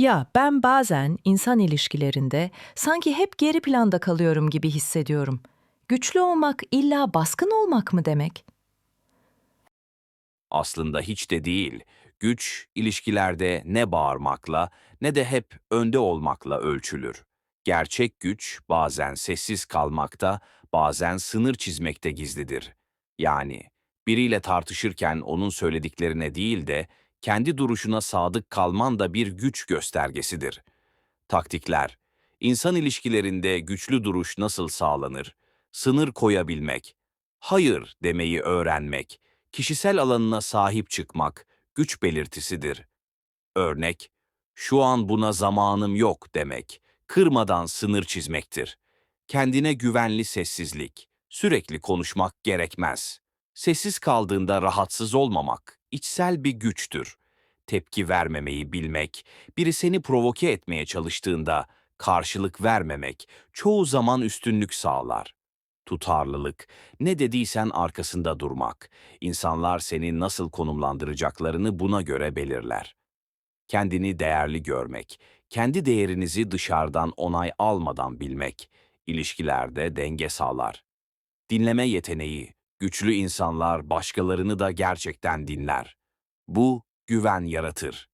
Ya ben bazen insan ilişkilerinde sanki hep geri planda kalıyorum gibi hissediyorum. Güçlü olmak illa baskın olmak mı demek? Aslında hiç de değil. Güç, ilişkilerde ne bağırmakla ne de hep önde olmakla ölçülür. Gerçek güç bazen sessiz kalmakta, bazen sınır çizmekte gizlidir. Yani biriyle tartışırken onun söylediklerine değil de kendi duruşuna sadık kalman da bir güç göstergesidir. Taktikler İnsan ilişkilerinde güçlü duruş nasıl sağlanır? Sınır koyabilmek, hayır demeyi öğrenmek, kişisel alanına sahip çıkmak güç belirtisidir. Örnek, şu an buna zamanım yok demek, kırmadan sınır çizmektir. Kendine güvenli sessizlik, sürekli konuşmak gerekmez. Sessiz kaldığında rahatsız olmamak, içsel bir güçtür. Tepki vermemeyi bilmek, biri seni provoke etmeye çalıştığında karşılık vermemek çoğu zaman üstünlük sağlar. Tutarlılık, ne dediysen arkasında durmak. İnsanlar seni nasıl konumlandıracaklarını buna göre belirler. Kendini değerli görmek, kendi değerinizi dışarıdan onay almadan bilmek, ilişkilerde denge sağlar. Dinleme yeteneği, güçlü insanlar başkalarını da gerçekten dinler. Bu güven yaratır.